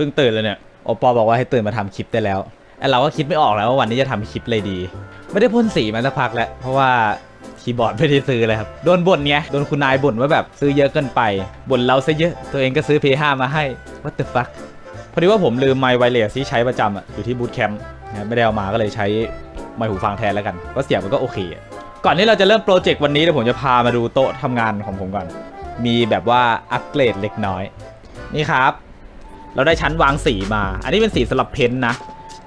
พิ่งตื่นเลยเนี่ยโอปอบอกว่าให้ตื่นมาทำคลิปได้แล้วไอเราก็คิดไม่ออกแล้วว่าวันนี้จะทำคลิปเลยดี ไม่ได้พ่นสีมาสักพักแล้ว เพราะว่าคีย์บอร์ดไม่ได้ซื้อเลยครับ โดนบ่นไง โดนคุณนายบ่นว่าแบบซื้อเยอะเกินไปบ่นเราซะเยอะ ตัวเองก็ซื้อ P5 มาให้ what the fuck พอดีว่าผมลืมไมค์ไวเลสที่ใช้ประจำอะอยู่ที่บูตแคมป์นะไม่ได้เอามาก็เลยใช้ไมค์หูฟังแทนแล้วกันก็เสียงมันก็โอเคอะก่อนที่เราจะเริ่มโปรเจกต์วันนี้เดี๋ยวผมจะพามาดูโต๊ะทำงานของผมก่อน มีแบบว่าอัปเกรดเล็กน้อย นี่ครับ เราได้ชั้นวางสีมา อันนี้เป็นสีสำหรับเพ้นท์นะ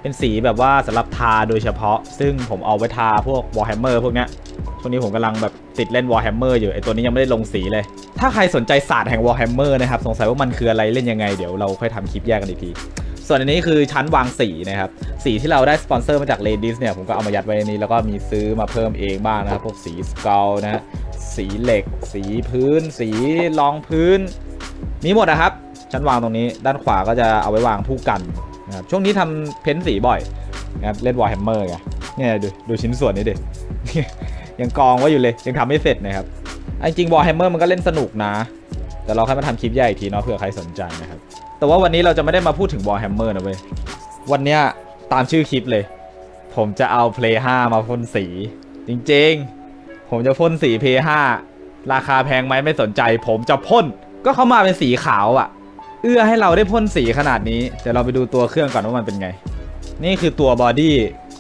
เป็นสีแบบว่าสำหรับทาโดยเฉพาะ ซึ่งผมเอาไว้ทาพวก Warhammer พวกเนี้ย ช่วงนี้ผมกำลังแบบติดเล่น Warhammer อยู่ ไอตัวนี้ยังไม่ได้ลงสีเลย ถ้าใครสนใจศาสตร์แห่ง Warhammer นะครับ สงสัยว่ามันคืออะไรเล่นยังไง เดี๋ยวเราค่อยทำคลิปแยกกันอีกที ส่วนอันนี้คือชั้นวางสีนะครับ สีที่เราได้สปอนเซอร์มาจาก Ladies เนี่ย ผมก็เอามายัดไว้ในนี้ แล้วก็มีซื้อมาเพิ่มเองบ้างนะครับ พวกสีสกลนะฮะสีเหล็ก สีพื้น สีรองพื้น มีหมดนะครับ ชั้นวางตรงนี้ ด้านขวาก็จะเอาไว้วางผู้กันนะครับช่วงนี้ทำเพ้นสีบ่อยนะครับเล่น Warhammer ไงเนี่ยดูดูชิ้นส่วนนี้ดิยังกองไว้อยู่เลยยังทำไม่เสร็จนะครับอะจริงๆ Warhammer มันก็เล่นสนุกนะ แต่เราค่อยมาทำคลิปใหญ่อีกทีเนาะเผื่อใครสนใจนะครับแต่ว่าวันนี้เราจะไม่ได้มาพูดถึง Warhammer นะเว้ยวันเนี้ยตามชื่อคลิปเลย ผมจะเอา Play 5 มาพ่นสี จริงๆ ผมจะพ่นสี Play 5ราคาแพงไหมไม่สนใจ ผมจะพ่นก็เข้ามาเป็นสีขาวอะ่ะ เอื้อให้เราได้พ่นสีขนาดนี้ เดี๋ยวเราไปดูตัวเครื่องก่อนว่ามันเป็นไง นี่คือตัวบอดี้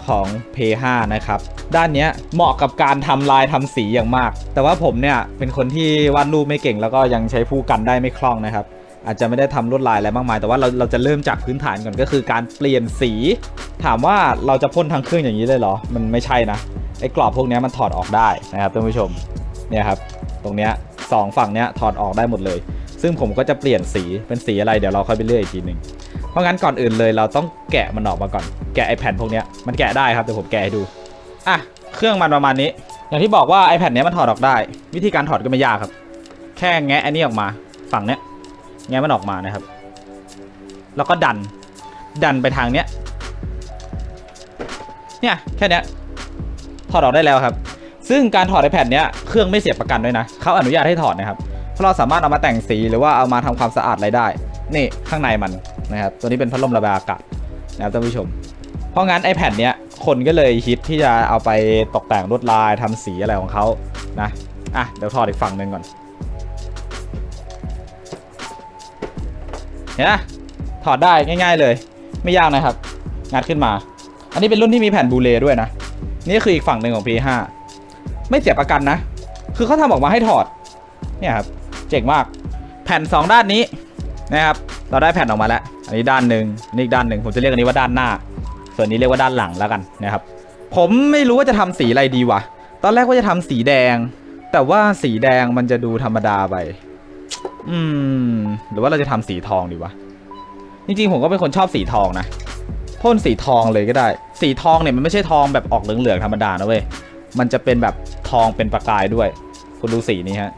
ของ p 5นะครับ ด้านนี้เหมาะกับการทำลายทำสีอย่างมาก แต่ว่าผมเนี่ยเป็นคนที่วาดรูปไม่เก่ง แล้วก็ยังใช้ผู้กันได้ไม่คล่องนะครับ อาจจะไม่ได้ทำลวดลายอะไรมากมาย แต่ว่าเราเราจะเริ่มจากพื้นฐานก่อนก็คือการเปลี่ยนสี ถามว่าเราจะพ่นทั้งเครื่องอย่างนี้เลยเหรอ มันไม่ใช่นะ ไอ้กรอบพวกนี้มันถอดออกได้นะครับท่านผู้ชม เนี่ยครับ ตรงเนี้ยสองฝั่งเนี้ยถอดออกได้หมดเลย ซึ่งผมก็จะเปลี่ยนสีเป็นสีอะไรเดี๋ยวเราค่อยไปเลือกอีกทีหนึ่งเพราะงั้นก่อนอื่นเลยเราต้องแกะมันออกมาก่อนแกะไอแผ่นพวกนี้มันแกะได้ครับเดี๋ยวผมแกะให้ดูอะเครื่องมันประมาณนี้ อย่างที่บอกว่าไอแผ่นเนี้ยมันถอดออกได้ วิธีการถอดก็ไม่ยากครับ แค่แงะอันนี้ออกมาฝั่งเนี้ยแงะมันออกมานะครับ แล้วก็ดันดันไปทางเนี้ยเนี่ยแค่เนี้ยถอดออกได้แล้วครับ ซึ่งการถอดไอแผ่นเนี้ยเครื่องไม่เสียประกันด้วยนะเขาอนุญาตให้ถอดนะครับ เพราะเราสามารถเอามาแต่งสีหรือว่าเอามาทำความสะอาดอะไรได้ นี่ข้างในมันนะครับ ตัวนี้เป็นพัดลมระบายอากาศนะครับท่านผู้ชม เพราะงั้นไอแผ่นเนี้ยคนก็เลยคิดที่จะเอาไปตกแต่งลวดลายทำสีอะไรของเขานะ อะเดี๋ยวถอดอีกฝั่งหนึ่งก่อน เห็นไหมถอดได้ง่าย ๆเลย ไม่ยากนะครับ งัดขึ้นมา อันนี้เป็นรุ่นที่มีแผ่นบูเลด้วยนะ นี่คืออีกฝั่งหนึ่งของ P5 ไม่เสียประกันนะ คือเขาทำออกมาให้ถอด เนี่ยครับ เจ๋งมาก แผ่น 2 ด้านนี้นะครับ เราได้แผ่นออกมาแล้ว อันนี้ด้านหนึ่งอันนี้อีกด้านหนึ่งผมจะเรียกอันนี้ว่าด้านหน้า ส่วนนี้เรียกว่าด้านหลังแล้วกันนะครับ ผมไม่รู้ว่าจะทำสีอะไรดีวะ ตอนแรกว่าจะทำสีแดง แต่ว่าสีแดงมันจะดูธรรมดาไป อืม หรือว่าเราจะทำสีทองดีวะ จริงๆ ผมก็เป็นคนชอบสีทองนะ พ่นสีทองเลยก็ได้ สีทองเนี่ยมันไม่ใช่ทองแบบออกเหลืองๆธรรมดานะเว้ย มันจะเป็นแบบทองเป็นประกายด้วย คุณดูสีนี้ฮะ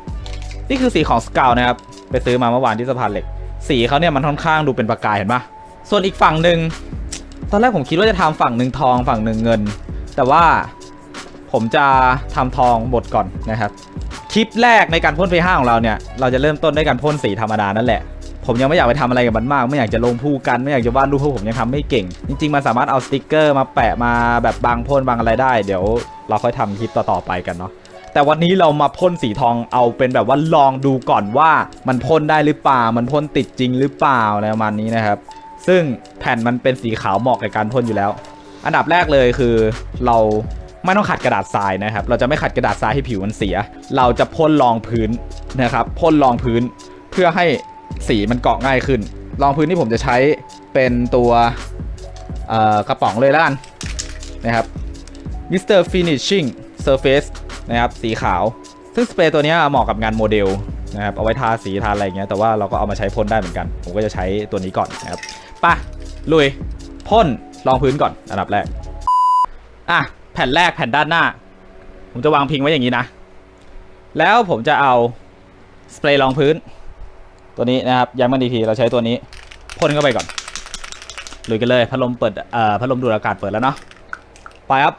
นี่คือสีของสกาวนะครับ ไปซื้อมาเมื่อวานที่สะพานเหล็ก สีเขาเนี่ยมันค่อนข้างดูเป็นประกายเห็นปะส่วนอีกฝั่งหนึ่งตอนแรกผมคิดว่าจะทำฝั่งหนึ่งทองฝั่งหนึ่งเงิน แต่ว่าผมจะทำทองหมดก่อนนะครับ คลิปแรกในการพ่นไฟห้าของเราเนี่ย เราจะเริ่มต้นด้วยการพ่นสีธรรมดานั่นแหละ ผมยังไม่อยากไปทำอะไรกับมันมาก ไม่อยากจะลงผู้กัน ไม่อยากจะวาดรูปเพราะผมยังทำไม่เก่ง จริงๆ มันสามารถเอาสติกเกอร์มาแปะมาแบบบางพ่นบางอะไรได้ เดี๋ยวเราค่อยทำคลิปต่อๆไปกันเนาะ แต่วันนี้เรามาพ่นสีทองเอาเป็นแบบว่าลองดูก่อนว่ามันพ่นได้หรือเปล่า มันพ่นติดจริงหรือเปล่าอะไรประมาณนี้นะครับ ซึ่งแผ่นมันเป็นสีขาวเหมาะกับการพ่นอยู่แล้ว อันดับแรกเลยคือเราไม่ต้องขัดกระดาษทรายนะครับ เราจะไม่ขัดกระดาษทรายให้ผิวมันเสีย เราจะพ่นรองพื้นนะครับพ่นรองพื้นเพื่อให้สีมันเกาะง่ายขึ้น รองพื้นที่ผมจะใช้เป็นตัวกระป๋องเลยแล้วกันนะครับ Mr. Finishing Surface นะครับสีขาว ซึ่งสเปรย์ตัวนี้เหมาะกับงานโมเดลนะครับเอาไว้ทาสีทาอะไรอย่างเงี้ยแต่ว่าเราก็เอามาใช้พ่นได้เหมือนกัน ผมก็จะใช้ตัวนี้ก่อนนะครับป่ะลุยพ่นรองพื้นก่อนอันดับแรกอะแผ่นแรกแผ่นด้านหน้า ผมจะวางพิงไว้อย่างนี้นะ แล้วผมจะเอาสเปรย์รองพื้น ตัวนี้นะครับย้ำกันอีกทีเราใช้ตัวนี้พ่นเข้าไปก่อนลุยกันเลยพัดลมเปิดเอ่อพัดลมดูดอากาศเปิดแล้วเนาะไปครับ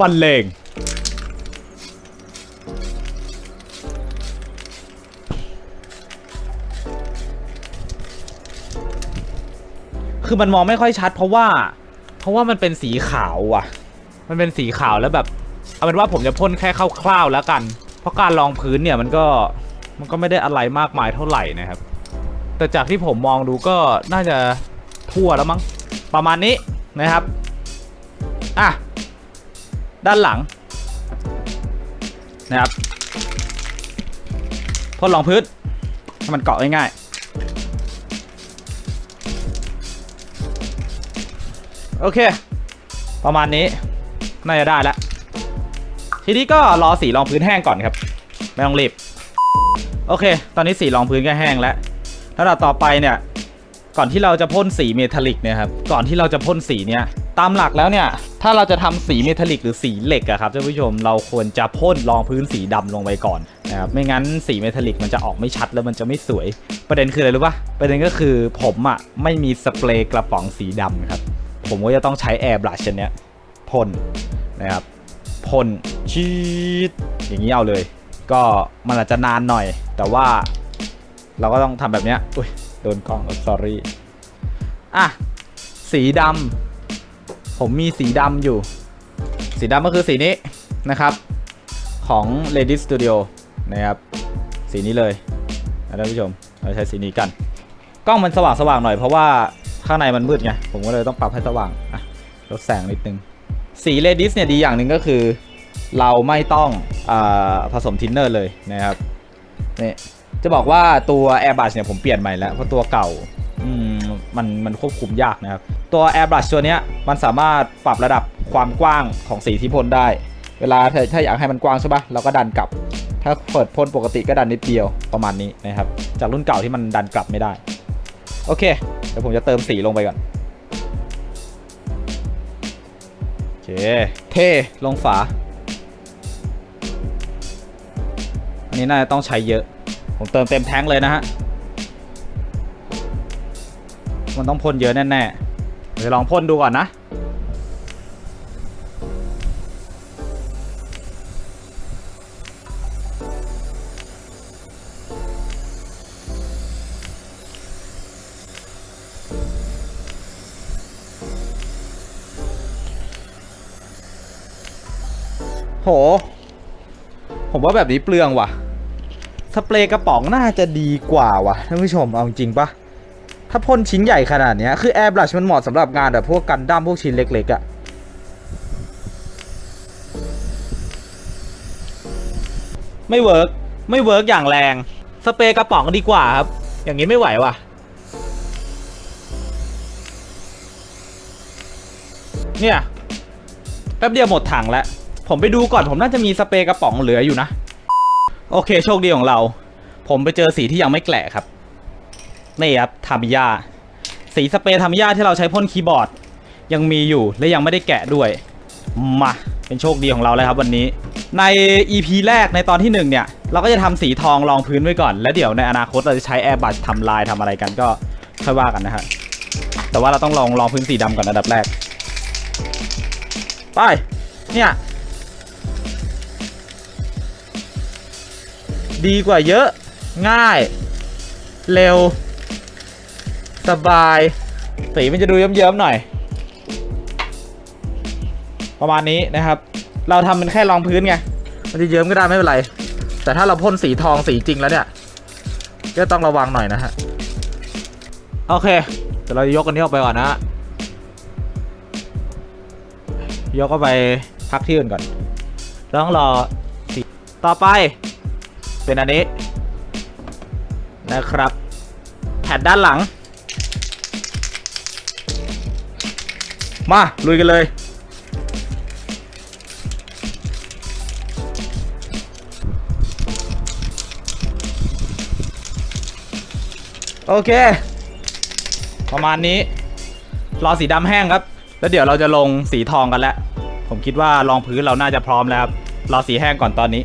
บรรเลง คือมันมองไม่ค่อยชัด เพราะว่า เพราะว่ามันเป็นสีขาวอะ มันเป็นสีขาวแล้วแบบ เอาเป็นว่าผมจะพ่นแค่คร่าวๆแล้วกัน เพราะการรองพื้นเนี่ยมันก็มันก็ไม่ได้อะไรมากมายเท่าไหร่นะครับ แต่จากที่ผมมองดูก็น่าจะทั่วแล้วมั้งประมาณนี้นะครับ อะ ด้านหลัง นะครับพ่นรองพื้นให้มันเกาะง่าย โอเค ประมาณนี้ น่าจะได้แล้วทีนี้ก็รอสีรองพื้นแห้งก่อนครับ ไม่ต้องรีบ โอเค ตอนนี้สีรองพื้นก็แห้งแล้วระดับต่อไปเนี่ย ก่อนที่เราจะพ่นสีเมทัลลิกเนี่ยครับ ก่อนที่เราจะพ่นสีเนี่ย ตามหลักแล้วเนี่ย ถ้าเราจะทำสีเมทัลลิกหรือสีเหล็กอะครับท่านผู้ชม เราควรจะพ่นรองพื้นสีดำลงไปก่อนนะครับ ไม่งั้นสีเมทัลลิกมันจะออกไม่ชัดแล้วมันจะไม่สวย ประเด็นคืออะไรรู้ปะประเด็นก็คือผมอะไม่มีสเปรย์กระป๋องสีดำครับ ผมก็จะต้องใช้แอร์บลัชเนี้ยพ่นนะครับพ่นชีดอย่างนี้เอาเลย ก็มันอาจจะนานหน่อย แต่ว่าเราก็ต้องทำแบบเนี้ยอุ้ยโดนกล้อง sorry อะสีดำผมมีสีดำอยู่ สีดำก็คือสีนี้นะครับ ของ Lady Studio นะครับ สีนี้เลยนะท่านผู้ชม เราใช้สีนี้กัน กล้องมันสว่างสว่างๆหน่อยเพราะว่า ข้างในมันมืดไง ผมก็เลยต้องปรับให้สว่างอะลดแสงนิดนึง สีเลดิสเนี่ยดีอย่างหนึ่งก็คือ เราไม่ต้องอผสมทินเนอร์เลยนะครับนี่จะบอกว่าตัว Airbrush เนี่ยผมเปลี่ยนใหม่แล้ว เพราะตัวเก่ามมันมันควบคุมยากนะครับ ตัว Airbrush ตัวเนี้ยมันสามารถปรับระดับความกว้างของสีที่พ่นได้ เวลาถ้าถ้าอยากให้มันกว้างใช่ปะเราก็ดันกลับ ถ้าเปิดพ่นปกติก็ดันนิดเดียวประมาณนี้นะครับ จากรุ่นเก่าที่มันดันกลับไม่ได้ โอเค เดี๋ยวผมจะเติมสีลงไปก่อนโอเคเทลงฝา อันนี้น่าจะต้องใช้เยอะ ผมเติมเต็มแท้งเลยนะฮะ มันต้องพ่นเยอะแน่ๆเดี๋ยวลองพ่นดูก่อนนะ ห ผมว่าแบบนี้เปลืองว่ะ สเปรย์กระป๋องน่าจะดีกว่าว่ะท่านผู้ชมเอาจริงปะถ้าพ่นชิ้นใหญ่ขนาดเนี้ยคือแอร์บลัชมันเหมาะสำหรับงานแบบพวกกันด้ามพวกชิ้นเล็กๆอะ่ะไม่เวิร์กไม่เวิร์กอย่างแรง สเปรย์กระป๋องดีกว่าครับ อย่างนี้ไม่ไหวว่ะ เนี่ย แป๊บเดียวหมดถังแล้ว ผมไปดูก่อนผมน่าจะมีสเปรย์กระป๋องเหลืออยู่นะ โอเค โชคดีของเรา ผมไปเจอสีที่ยังไม่แกละครับ นี่ครับทามิยาสีสเปรย์ทามิยาที่เราใช้พ่นคีย์บอร์ด ยังมีอยู่และยังไม่ได้แกะด้วย มาเป็นโชคดีของเราเลยครับวันนี้ ใน EP แรกในตอนที่หนึ่งเนี่ย เราก็จะทำสีทองรองพื้นไว้ก่อน แล้วเดี๋ยวในอนาคตเราจะใช้แอร์บัชทำลายทำอะไรกันก็ค่อยว่ากันนะฮะแต่ว่าเราต้องลองรองพื้นสีดำก่อนอันดับแรก ไปเนี่ย ดีกว่าเยอะ ง่าย เร็ว สบาย สีมันจะดูเยิ้มๆหน่อย ประมาณนี้นะครับ เราทำเป็นแค่รองพื้นไง มันจะเยิ้มก็ได้ไม่เป็นไร แต่ถ้าเราพ่นสีทองสีจริงแล้วเนี่ย ก็ต้องระวังหน่อยนะฮะ โอเค เดี๋ยวเรายกกันนี้ออกไปก่อนนะฮะยกเข้าไปพักที่อื่นก่อนต้องรอสีต่อไป เป็นอันนี้ นะครับ แผ่นด้านหลัง มา ลุยกันเลยโอเค ประมาณนี้ รอสีดำแห้งครับ แล้วเดี๋ยวเราจะลงสีทองกันแล้ว ผมคิดว่ารองพื้นเราน่าจะพร้อมแล้วครับ รอสีแห้งก่อนตอนนี้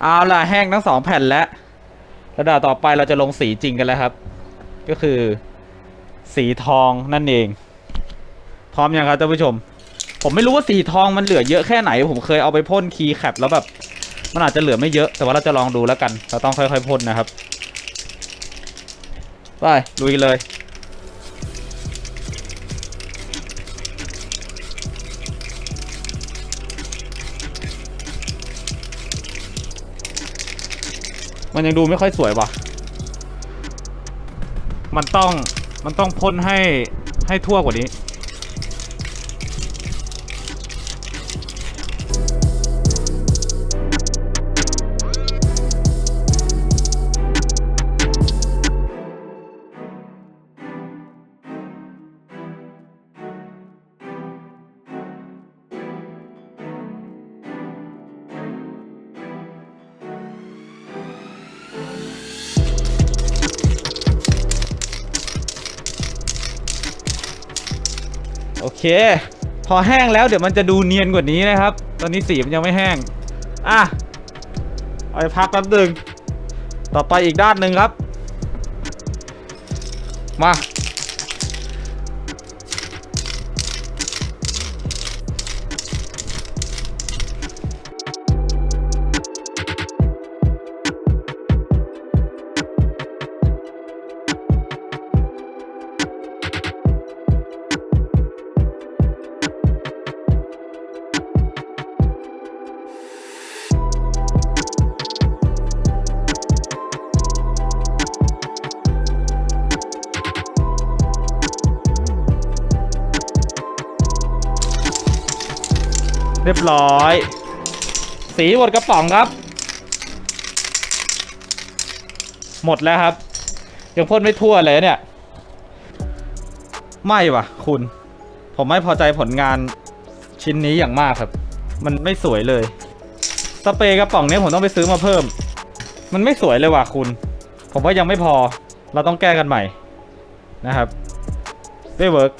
เอาล่ะแห้งทั้งสองแผ่นแล้วระดับต่อไปเราจะลงสีจริงกันแล้วครับ ก็คือ สีทองนั่นเอง พร้อมยังครับท่านผู้ชม ผมไม่รู้ว่าสีทองมันเหลือเยอะแค่ไหน ผมเคยเอาไปพ่นคีย์แคปแล้วแบบ มันอาจจะเหลือไม่เยอะแต่ว่าเราจะลองดูแล้วกัน เราต้องค่อยๆพ่นนะครับไปลุยเลย มันยังดูไม่ค่อยสวยว่ะ มันต้องมันต้องพ่นให้ให้ทั่วกว่านี้ เค พอแห้งแล้วเดี๋ยวมันจะดูเนียนกว่านี้นะครับ ตอนนี้สีมันยังไม่แห้ง อะเอาไปพักแป๊บหนึ่งต่อไปอีกด้านหนึ่งครับ มา รียบร้อย สีหมดกระป๋องครับ หมดแล้วครับ ยังพ่นไม่ทั่วเลยเนี่ย ไม่ว่ะ คุณ ผมไม่พอใจผลงานชิ้นนี้อย่างมากครับ มันไม่สวยเลย สเปรย์กระป๋องนี้ผมต้องไปซื้อมาเพิ่ม มันไม่สวยเลยว่ะคุณ ผมว่ายังไม่พอ เราต้องแก้กันใหม่นะครับไม่เวิร์ก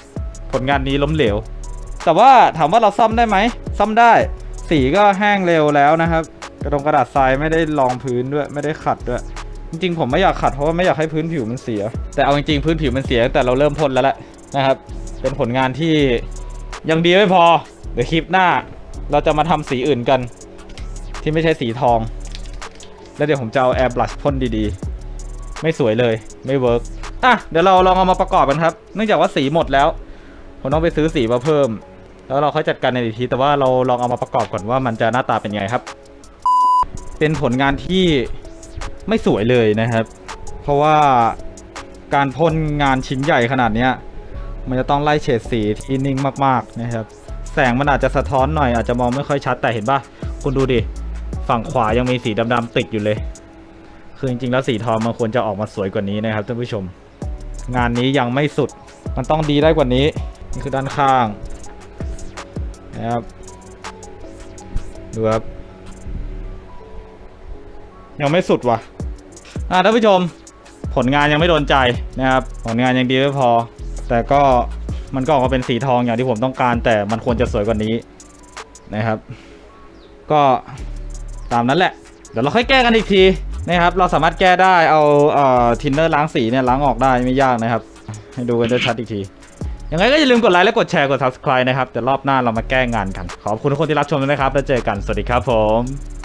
ผลงานนี้ล้มเหลว แต่ว่าถามว่าเราซ่อมได้ไหม ซ่อมได้ สีก็แห้งเร็วแล้วนะครับ กระดงกระดาษทรายไม่ได้รองพื้นด้วยไม่ได้ขัดด้วย จริงๆผมไม่อยากขัดเพราะว่าไม่อยากให้พื้นผิวมันเสีย แต่เอาจริงๆพื้นผิวมันเสียตั้งแต่เราเริ่มพ่นแล้วแหละนะครับ เป็นผลงานที่ยังดีไม่พอ เดี๋ยวคลิปหน้า เราจะมาทำสีอื่นกัน ที่ไม่ใช่สีทอง แล้วเดี๋ยวผมจะเอาแอร์บลัชพ่นดีๆ ไม่สวยเลยไม่เวิร์กอะเดี๋ยวเราลองเอามาประกอบกันครับ เนื่องจากว่าสีหมดแล้ว ผมต้องไปซื้อสีมาเพิ่ม แล้วเราค่อยจัดการในอีกที แต่ว่าเราลองเอามาประกอบก่อนว่ามันจะหน้าตาเป็นไงครับ เป็นผลงานที่ไม่สวยเลยนะครับ เพราะว่าการพ่นงานชิ้นใหญ่ขนาดเนี้ยมันจะต้องไล่เฉดสีที่นิ่งมากๆนะครับ แสงมันอาจจะสะท้อนหน่อยอาจจะมองไม่ค่อยชัดแต่เห็นปะคุณดูดิฝั่งขวายังมีสีดำๆติดอยู่เลย คือจริงๆแล้วสีทองมันควรจะออกมาสวยกว่านี้นะครับท่านผู้ชม งานนี้ยังไม่สุด มันต้องดีได้กว่านี้ นี่คือด้านข้าง นะครับ ดูครับ ยังไม่สุดว่ะ อ่าท่านผู้ชม ผลงานยังไม่โดนใจนะครับ ผลงานยังดีไม่พอ แต่ก็มันก็ออกมาเป็นสีทองอย่างที่ผมต้องการ แต่มันควรจะสวยกว่านี้นะครับ ก็ตามนั้นแหละ เดี๋ยวเราค่อยแก้กันอีกทีนะครับ เราสามารถแก้ได้เอาเอ่อทินเนอร์ล้างสีเนี่ยล้างออกได้ไม่ยากนะครับ ให้ดูกันจะชัดอีกที ยังไงก็อย่าลืมกดไลค์และกดแชร์กด subscribe นะครับเดี๋ยวรอบหน้าเรามาแก้งานกัน ขอบคุณทุกคนที่รับชมด้วยนะครับ แล้วเจอกัน สวัสดีครับผม